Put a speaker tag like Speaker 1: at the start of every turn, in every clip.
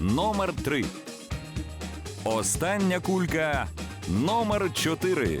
Speaker 1: Номер 3. Остання кулька номер 4.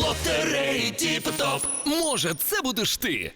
Speaker 2: Лотереї Тіп-Топ. Може, це будеш ти.